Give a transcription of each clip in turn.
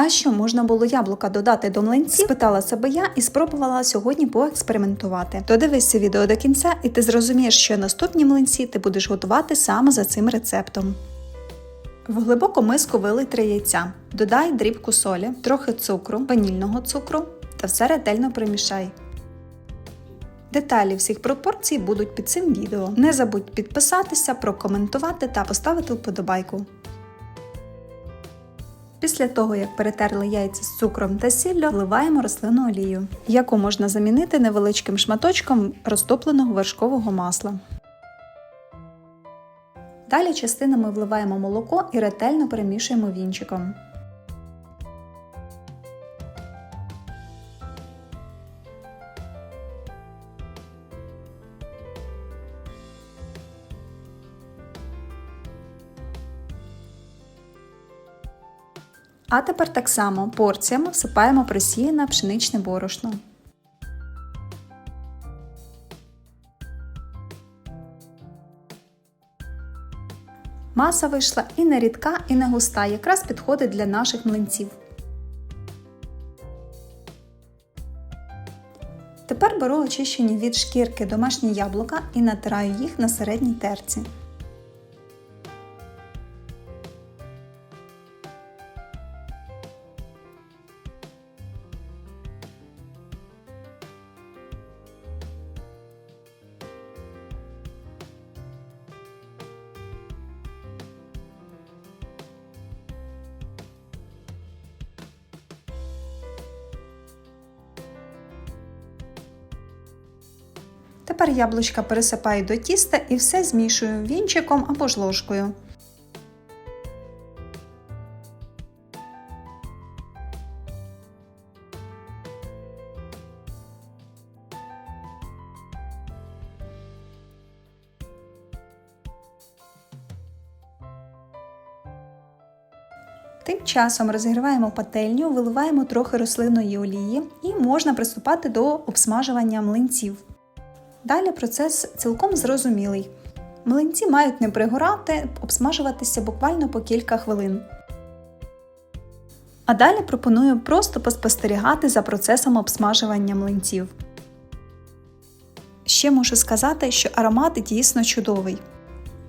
А що можна було яблука додати до млинців? Спитала себе я і спробувала сьогодні поекспериментувати. Додивись це відео до кінця, і ти зрозумієш, що наступні млинці ти будеш готувати саме за цим рецептом. В глибоку миску вилий 3 яйця. Додай дрібку солі, трохи цукру, ванільного цукру та все ретельно примішай. Деталі всіх пропорцій будуть під цим відео. Не забудь підписатися, прокоментувати та поставити вподобайку. Після того, як перетерли яйця з цукром та сіллю, вливаємо рослинну олію, яку можна замінити невеличким шматочком розтопленого вершкового масла. Далі частинами вливаємо молоко і ретельно перемішуємо вінчиком. А тепер так само порціями всипаємо просіяне пшеничне борошно. Маса вийшла і не рідка, і не густа, якраз підходить для наших млинців. Тепер беру очищені від шкірки домашні яблука і натираю їх на середній терці. Тепер яблучка пересипаю до тіста і все змішую вінчиком або ж ложкою. Тим часом розігріваємо пательню, виливаємо трохи рослинної олії і можна приступати до обсмажування млинців. Далі процес цілком зрозумілий. Млинці мають не пригорати, обсмажуватися буквально по кілька хвилин. А далі пропоную просто поспостерігати за процесом обсмажування млинців. Ще можу сказати, що аромат дійсно чудовий.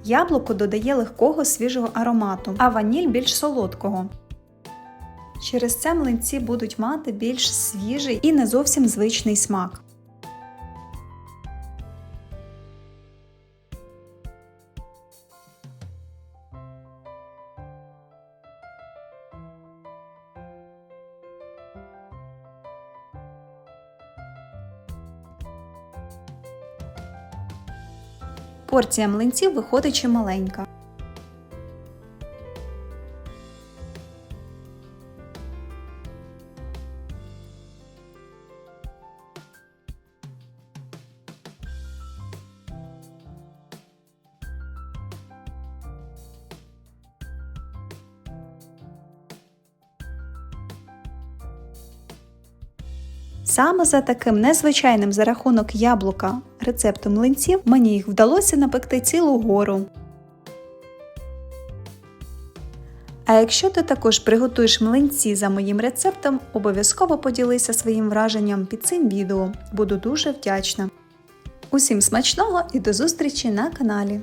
Яблуко додає легкого свіжого аромату, а ваніль більш солодкого. Через це млинці будуть мати більш свіжий і не зовсім звичний смак. Порція млинців виходить чималенька. Саме за таким незвичайним за рахунок яблука рецептом млинців мені їх вдалося напекти цілу гору. А якщо ти також приготуєш млинці за моїм рецептом, обов'язково поділися своїм враженням під цим відео. Буду дуже вдячна. Усім смачного і до зустрічі на каналі!